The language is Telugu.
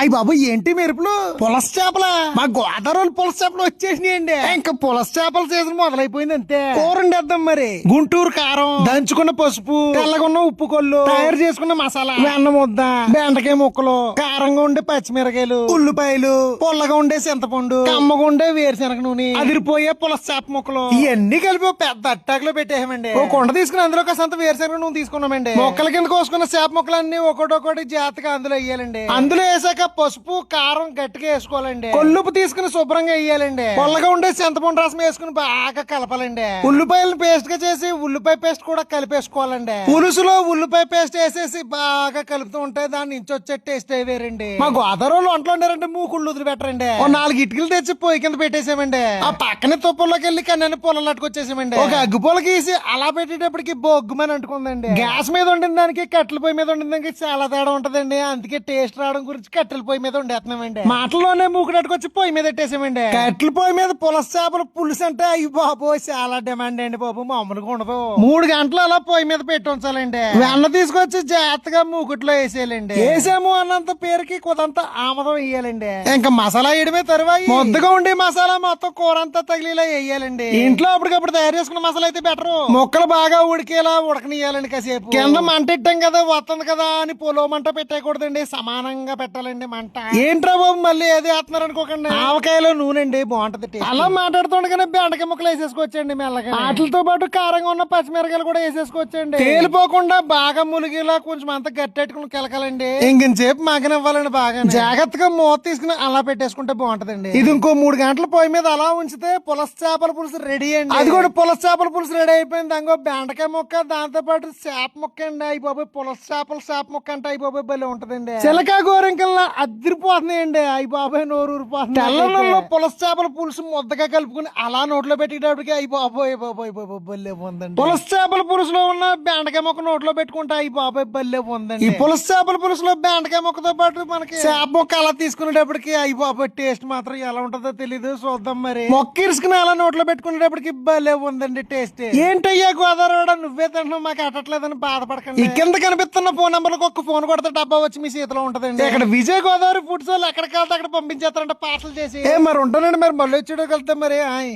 అయ్యి బాబు ఏంటి మెరుపులు? పులస చేపల? మా గోదావరి పులస చేపలు వచ్చేసినాయండి. ఇంకా పులస చేపల సీజన్ మొదలైపోయింది అంతే. కూర వండేద్దాం మరి. గుంటూరు కారం. దంచుకున్న పసుపు. తెల్లగున్న ఉప్పు కొల్లు. తయారు చేసుకున్న మసాలా. వెన్న ముద్ద. బెండకాయ ముక్కలు. కారంగా ఉండే పచ్చిమిరకాయలు. ఉల్లిపాయలు. పుల్లగా ఉండే చింతపండు. కమ్మగా ఉండే వేరుశనగ నూనె. అదిరిపోయే పులస చేప ముక్కలు. ఇవన్నీ కలిపి పెద్ద అట్టాకులో పెట్టేసామండి. ఓ కొండ తీసుకుని అందులో కాసంత వేరుశనగ నూనె తీసుకున్నామండి. మొక్కల కింద కోసుకున్న చేప ముక్కలన్నీ ఒకటొకటి జాతగా అందులో వేయాలండి. అందులో వేసాక పసుపు కారం గట్టిగా వేసుకోవాలండి. కొల్లుపు తీసుకుని శుభ్రంగా వేయాలండి. పొల్లగా ఉండే చింతపండు రసం వేసుకుని బాగా కలపాలండి. ఉల్లిపాయలను పేస్ట్గా చేసి ఉల్లిపాయ పేస్ట్ కూడా కలిపేసుకోవాలండి. పులుసులో ఉల్లిపాయ పేస్ట్ వేసేసి బాగా కలుపుతూ ఉంటే దాని నుంచి వచ్చే టేస్ట్ వేరండి. మా గోదావరి వంటలు వండారంటే మూకుళ్ళు వదిలిపెట్టరండి. ఓ నాలుగు ఇటుకలు తెచ్చి పొయ్యి కింద పెట్టేసామండి. ఆ పక్కనే తుప్పల్లోకి వెళ్ళి కన్నీ పొలం అట్టుకొచ్చేసామండి ఒక అగ్గు పొల గీసి అలా పెట్టేటప్పటికి బొగ్గుమని అంటుకుందండి. గ్యాస్ మీద వండిన దానికి కట్టెల పొయ్యి మీద వండిన దానికి చాలా తేడా ఉంటదండి. అందుకే టేస్ట్ రావడం గురించి కట్టెల పొయ్యి మీద వండేస్తున్నామండి మాటల్లోనే మూకుడట్టుకొచ్చి పొయ్యి మీద పెట్టేసామండి కట్టెల పొయ్యి మీద పులస చేపల పులుసు అంటే అయ్యి బాబు చాలా డిమాండ్ అండి బాబు మామూలుగా ఉండదు. మూడు గంటలు అలా పొయ్యి మీద పెట్టి ఉంచాలండి వెన్న తీసుకొచ్చి జాగ్రత్తగా మూకుట్లో వేసేయాలండి. వేసాము అన్నంత పేరుకి కొంత ఆమదం వేయాలండి. ఇంకా మసాలా వేయడమే తరువాయి. ముద్దగా ఉండే మసాలా మొత్తం కూర అంతా తగిలేలా వేయాలండి. ఇంట్లో అప్పటికప్పుడు తయారు చేసుకున్న మసాలా అయితే బెటర్. ముక్కలు బాగా ఉడికేలా ఉడకనియాలండి కాసేపు. కింద మంట ఇట్టాం కదా వస్తుంది కదా అని పొలో మంట పెట్టకూడదండి సమానంగా పెట్టాలండి మంట ఏంట్రా బాబు మళ్ళీ ఏది వేస్తున్నారు అనుకోకండి. ఆవకాయలో నూనె అండి బాగుంటది. అలా మాట్లాడుతుండగానే బెండకాయ ముక్కలు వేసేసుకోవచ్చండి మెల్లగా వాటితో పాటు కారంగా ఉన్న పచ్చిమిరకాయలు కూడా వేసేసుకోవచ్చండి. తేలిపోకుండా బాగా ములిగిలా కొంచెం అంత గట్టెట్టుకుని కెలకాలండి. ఇంకొంచేపు మగనివ్వాలండి బాగా జాగ్రత్తగా మూత తీసుకుని అలా పెట్టేసుకుంటే బాగుంటదండి. ఇది ఇంకో మూడు గంటల పొయ్యి మీద అలా ఉంచితే పులస చేపల పులుసు రెడీ అండి. అది కూడా పులస చేపల పులుసు రెడీ అయిపోయింది. అంగో బెండకాయ ముక్క దాంతో పాటు చేప ముక్క అండి. అయి బాబాయ్ పులస చేపల చేప ముక్క అంటే అయి బాబాయ్ భలే ఉంటదండి. చిలక గోరింకల్లా అదిరిపోతున్నాయండి. అయి బాబాయ్ నోరు ఊరిపోతుంది తెల్లలో పులస చేపల పులుసు ముద్దగా కలుపుకుని అలా నోట్లో పెట్టేటప్పటికి అయి బాబోయ్ బాబోయ్ బాబోయ్ భలే ఉందండి. పులస చేపల పులుసులో ఉన్న బెండకాయ ముక్క నోట్లో పెట్టుకుంటే అయి బాబాయ్ భలే ఉందండి. ఈ పులస చేపల పులుసులో బెండకాయ ముక్కతో పాటు మనకి చేప ముక్క అలా తీసుకునేటప్పటికి అయి బాబాయ్ టేస్ట్ మాత్రం ఎలా ఉంటుందో తెలీదు. చూద్దాం మరి. మొక్క ఇరుసుకుని అలా నోట్లో పెట్టుకునేటప్పటికి భలే ఉందండి టేస్ట్. ఏంటయ్యా గోదావరి నువ్వే తింటున్నావు మాకు అట్టట్లేదని బాధపడకండి. కింద కనిపిస్తున్న ఫోన్ నంబర్లకు ఒక్క ఫోన్ కొడితే డబ్బా వచ్చి మీ చేతిలో ఉంటదండి. ఇక్కడ విజయ్ గోదావరి ఫుడ్స్ వాళ్ళు ఎక్కడికి వెళ్తే అక్కడ పంపించేస్తారంటే పార్సల్ చేసి. ఏ మరి ఉంటానండి మరి మళ్ళీ వచ్చేటోకి వెళ్తే మరి ఆయ్.